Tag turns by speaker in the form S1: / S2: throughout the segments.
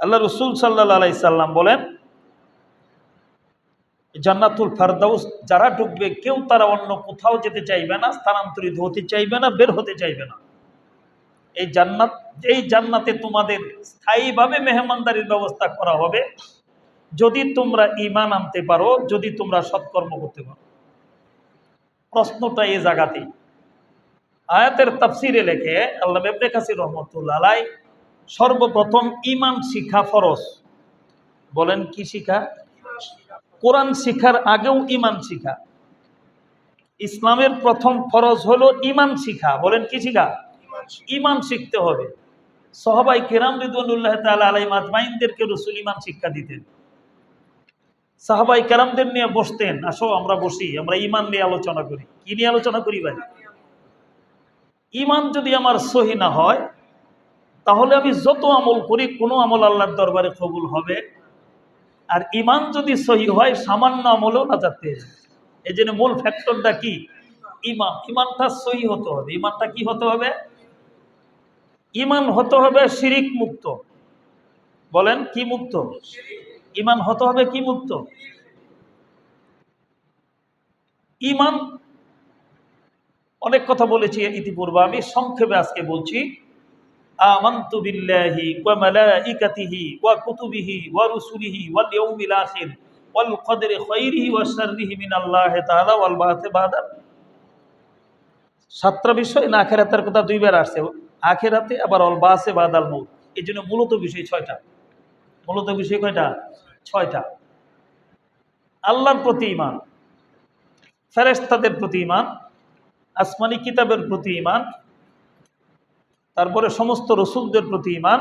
S1: আল্লাহ রসুল সাল্লাহ সাল্লাম বলেন, জান্নাতুল ফারদাউস, যারা ঢুকবে, কেউ তারা অন্য কোথাও যেতে চাইবে না, স্থানান্তরিত হতে চাইবে না, বের হতে চাইবে না। এই জান্নাত, এই জান্নাতে তোমাদের স্থায়ীভাবে মেহমানদারির ব্যবস্থা করা হবে। যদি তোমরা ইমান আনতে পারো, যদি তোমরা সৎকর্ম করতে পারো। প্রশ্নটা এই জায়গাতেই। আয়াতের তাফসিরে লেখে, আল্লাহ বেবনে কাসির রহমতুল্লাহ সর্বপ্রথম ইমান শিখা ফরজ। বলেন কি শিখা? কোরআন শিখার আগেও ইমান শিখা। ইসলামের প্রথম ফরজ হলো ইমান শিখা। বলেন কি শিখা? ইমান শিখতে হবে। সহবাই কেরাম রিদুল্লাহ আলাই মাজমাইনদেরকে রসুল ইমান শিক্ষা দিতেন। সাহাবাই কেরামদের নিয়ে বসতেন। আসো, আমরা বসি, আমরা ইমান নিয়ে আলোচনা করি। কি নিয়ে আলোচনা করি ভাই? ইমান যদি আমার সহি না হয় তাহলে আমি যত আমল করি, কোনো আমল আল্লাহর দরবারে কবুল হবে। আর ইমান যদি সহি হয়, সামান্য আমলেও না যাতে এই জন্য মূল ফ্যাক্টরটা কি? ইমান ইমানটা সহি হতে হবে। ইমানটা কি হতে হবে? ইমান হতে হবে শিরিক মুক্ত। বলেন, কি মুক্ত? ইমান হতে হবে কি মুক্ত? ইমান অনেক কথা বলেছি ইতিপূর্বে, আমি সংক্ষেপে আজকে বলছি। ওয়া রুসুলিহি ওয়াল ইয়াউমিল আখির ওয়াল কদরি খাইরিহি ওয়া শাররিহি মিনাল্লাহি তাআলা ওয়াল বাআথি বাদা সাতটা বিষয় না, আখেরাতের কথা দুইবার আসছে। আখেরাতে আবার অল বাসে বাদাল মৌত এই জন্য মূলত বিষয় ছয়টা। মূলত বিষয় কয়টা? ছয়টা। আল্লাহর প্রতি ইমান ফেরেস্তাদের প্রতি ইমান আসমানি কিতাবের প্রতি ইমান তারপরে সমস্ত রসুলদের প্রতি ইমান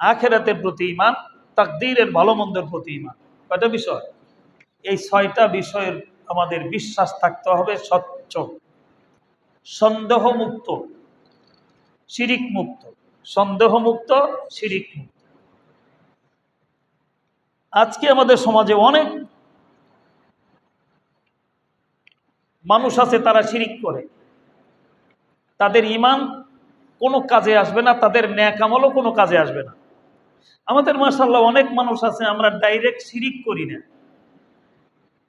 S1: আখেরাতের প্রতি ইমান তাকদীরের ভালো মন্দের প্রতি ইমান কয়টা বিষয়? এই ছয়টা বিষয়ের আমাদের বিশ্বাস থাকতে হবে স্বচ্ছ। সন্দেহ মুক্ত শিরিক মুক্ত সন্দেহ মুক্ত শিরিক মুক্ত আজকে আমাদের সমাজে অনেক মানুষ আছে তারা শিরিক করে। তাদের ইমান কোনো কাজে আসবে না, তাদের ন্যাক আমলও কোনো কাজে আসবে না। আমাদের মাসাল্লাহ অনেক মানুষ আছে, আমরা ডাইরেক্ট শিরিক করি না।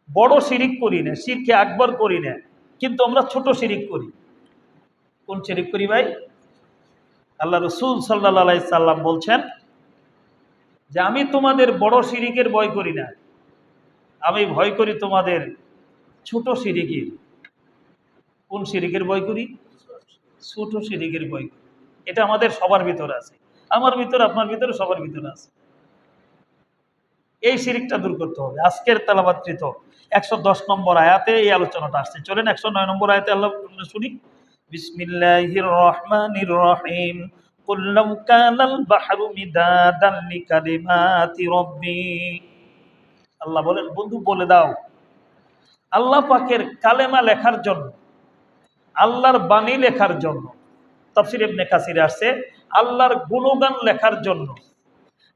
S1: বড় শিরিক করি না, শিরকে আকবর করি না, কিন্তু আমরা ছোট শিরিক করি। কোন শিরিক করি ভাই? আল্লাহ রসুল সাল্লা সাল্লাম বলছেন যে, আমি তোমাদের বড় শিরিকের ভয় করি না। আমি ভয় করি তোমাদের ছোট সিরিকের কোন সিরিকের ভয় করি? ছোট সিরিকের ভয় করি এটা আমাদের সবার ভিতরে আছে আমার ভিতরে আপনার ভিতরে সবার ভিতরে আছে এই সিরিকটা দূর করতে হবে আজকের তালাবাত্রিত একশো দশ নম্বর আয়াতে এই আলোচনাটা আসছে চলেন একশো নয় নম্বর আয়াতে আল্লাহ শুনি বিসমিল্লাহির রহমানির রহিম قل لو كان البحر مدادا لكلمات ربي আল্লাহ বলেন বন্ধু বলে দাও আল্লাহ পাকের কালেমা লেখার জন্য আল্লাহর বাণী লেখার জন্য। তফসির ইবনে কাসিরে আসছে, আল্লাহর গুণগান লেখার জন্য,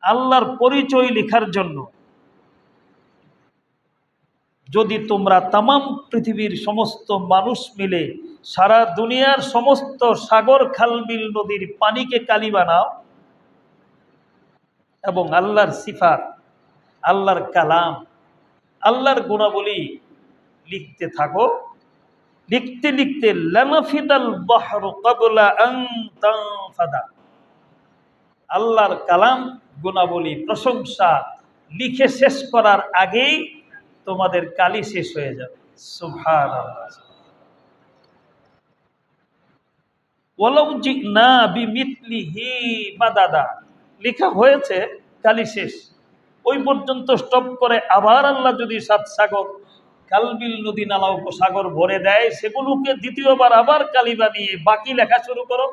S1: আল্লাহর পরিচয় লেখার জন্য। যদি তোমরা তামাম পৃথিবীর সমস্ত মানুষ মিলে সারা দুনিয়ার সমস্ত সাগর খালবিল নদীর পানিকে কালি বানাও এবং আল্লাহর সিফাত, আল্লাহর কালাম, আল্লাহর গুণাবলী লিখতে থাকো। লিখতে লিখতে লানাফিদাল বাহর কবলা তানফাদা। আল্লাহর কালাম, গুণাবলী, প্রশংসা লিখে শেষ করার আগেই তোমাদের কালি শেষ হয়ে যাবে। মাদাদা। লেখা হয়েছে, কালি শেষ। ওই পর্যন্ত স্টপ করে আবার আল্লাহ যদি সাত সাগর কালবিল নদী নালা উপসাগর ভরে দেয়, সেগুলোকে দ্বিতীয়বার আবার কালি বানিয়ে বাকি লেখা শুরু করো।